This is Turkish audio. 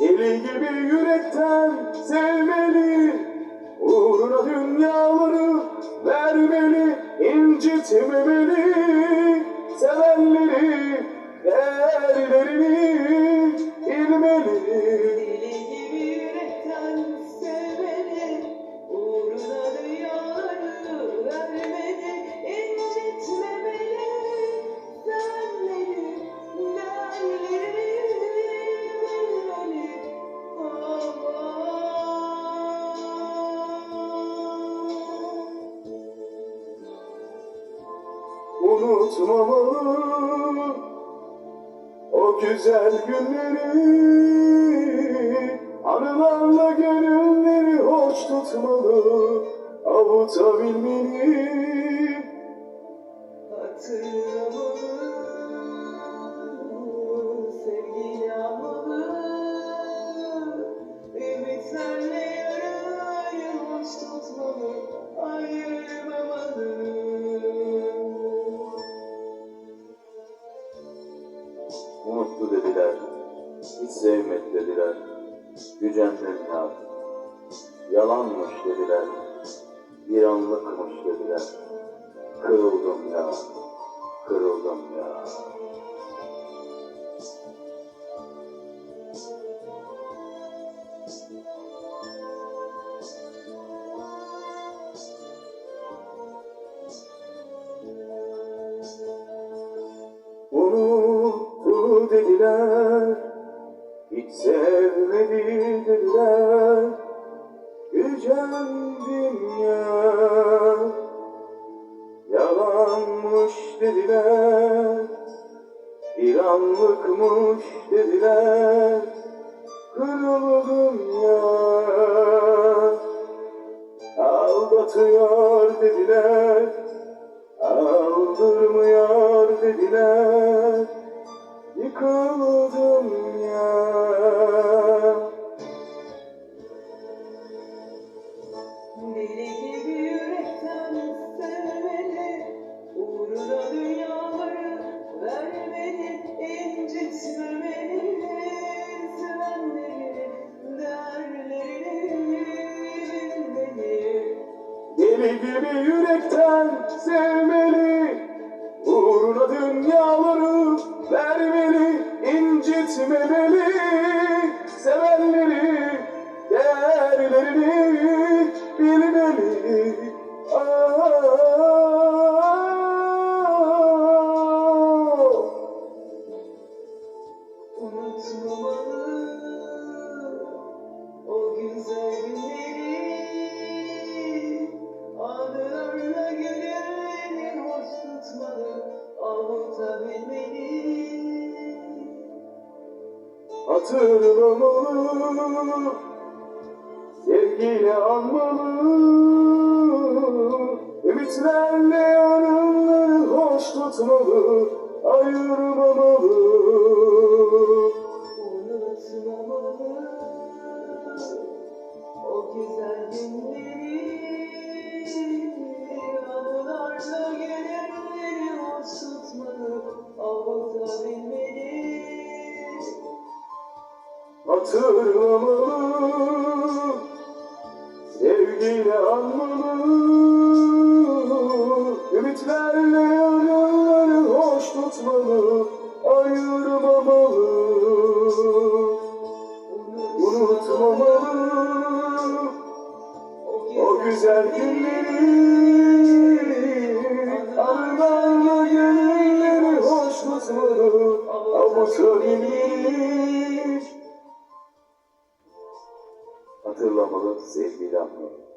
Deli gibi yürekten sevmeli Uğruna dünyaları vermeli incitmemeli Sevenleri değerlerini Unutmamalı o güzel günleri Anılarla gönülleri hoş tutmalı. Avutabilmeli Hatırlamalı, Unuttu dediler, hiç sevmedi dediler, gücendim ya. Yalanmış dediler, bir anlıkmış dediler. Kırıldım ya, dediler, hiç sevmedi dediler. Gücendim ya, yalanmış dediler. Bir anlıkmış dediler, kırıldım ya. Aldatıyor dediler, aldırmıyor dediler. Yıkıldım ya. Deli gibi yürekten sevmeli Uğruna dünyaları vermeli incitmemeli Sevenleri değerlerini bilmeli Deli gibi yürekten sevmeli Unutmamalı o güzel günleri Anılarla gönülleri hoş tutmalı Avutabilmeli. Hatırlamalı, sevgiyle anmalı, ümitlerle yarınları hoş tutmalı, ayırmamalı. Hatırlamalı, sevgiyle anmalı, ümitlerle yarınları hoş tutmalı, ayırmamalı. Unutmamalı o güzel günleri Anılarla gönülleri hoş tutmalı Avutabilmeli Hatırlamalı sevgiyle anmalı